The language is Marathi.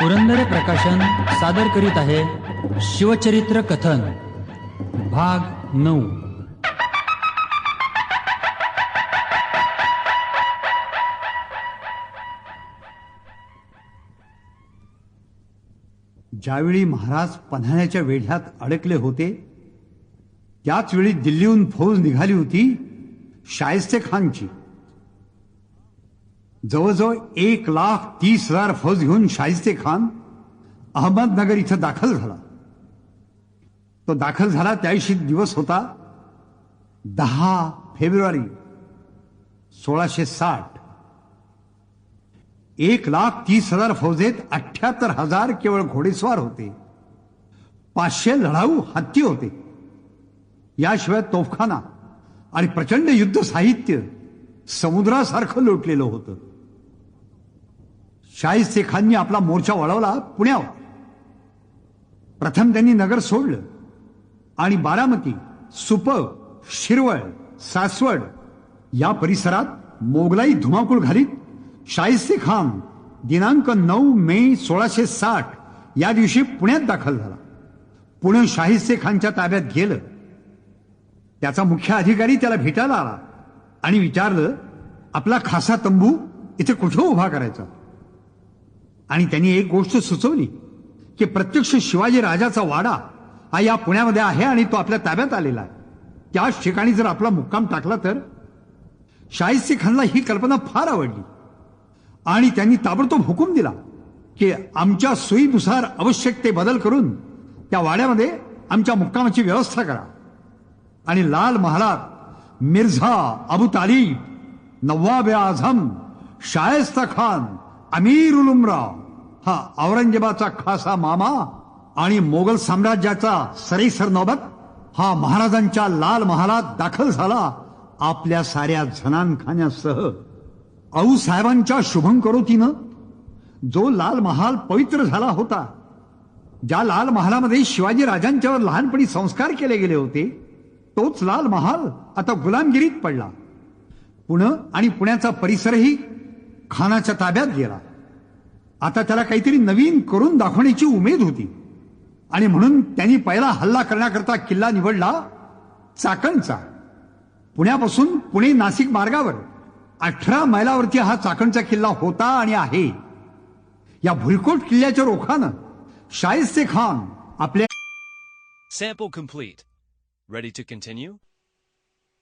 पुरंदर प्रकाशन सादर करीत आहे शिवचरित्र कथन भाग नऊ. ज्यावेळी महाराज पन्हाळ्याच्या वेढ्यात अडकले होते त्याच वेळी दिल्लीहून फौज निघाली होती शायस्ते खानची. जवळजवळ एक लाख तीस हजार फौज घेऊन शाहिस्ते खान अहमदनगर इथं दाखल झाला. तो दाखल झाला त्याऐंशी दिवस होता दहा फेब्रुवारी सोळाशे साठ. एक लाख तीस हजार फौजेत अठ्याहत्तर हजार केवळ घोडेस्वार होते. पाचशे लढाऊ हत्ती होते. याशिवाय तोफखाना आणि प्रचंड युद्ध साहित्य समुद्रासारखं लोटलेलं होतं. शाहिस्ते खाननी आपला मोर्चा वळवला पुण्यावर. प्रथम त्यांनी नगर सोडलं आणि बारामती सुप शिरवळ सासवड या परिसरात मोगलाई धुमाकूळ घालीत शाहिस्ते खान दिनांक नऊ मे सोळाशे साठ या दिवशी पुण्यात दाखल झाला. पुणे शाहिस्ते खानच्या ताब्यात गेलं. त्याचा मुख्य अधिकारी त्याला भेटायला आला. आणि विचारलं आपला खासा तंबू इथे कुठं उभा करायचा? आणि त्यांनी एक गोष्ट सुचवली की प्रत्यक्ष शिवाजी राजाचा वाडा हा या पुण्यामध्ये आहे आणि तो आपल्या ताब्यात आलेला आहे. त्याच ठिकाणी जर आपला मुक्काम टाकला तर शाहिस्ती खानला ही कल्पना फार आवडली. आणि त्यांनी ताबडतोब हुकूम दिला की आमच्या सोयीनुसार आवश्यक ते बदल करून त्या वाड्यामध्ये आमच्या मुक्कामाची व्यवस्था करा. आणि लाल महालात मिर्झा अबू तालीब नवाब आझम शायस्ता खान अमीर उलुमरा हा औरंगजेबाचा खासा मामा आणि मोगल साम्राज्याचा सरेसर नौबत हा महाराजांच्या लाल महालात दाखल झाला आपल्या साऱ्या झनानखान्यासह. आऊ साहेबांच्या शुभंकरोतीनं जो लाल महाल पवित्र झाला होता ज्या लाल महालामध्ये शिवाजी राजांच्यावर लहानपणी संस्कार केले गेले होते तोच लाल महाल आता गुलामगिरीत पडला. पुणे आणि पुण्याचा परिसरही खानाच्या ताब्यात गेला. आता त्याला काहीतरी नवीन करून दाखवण्याची उमेद होती. आणि म्हणून त्यांनी पहिला हल्ला करण्याकरता किल्ला निवडला चाकणचा. पुण्यापासून पुणे नाशिक मार्गावर अठरा मैलावरती हा चाकणचा किल्ला होता आणि आहे. या भुलकोट किल्ल्याच्या रोखानं शाहिस्ते खान आपल्या sample complete Ready to continue?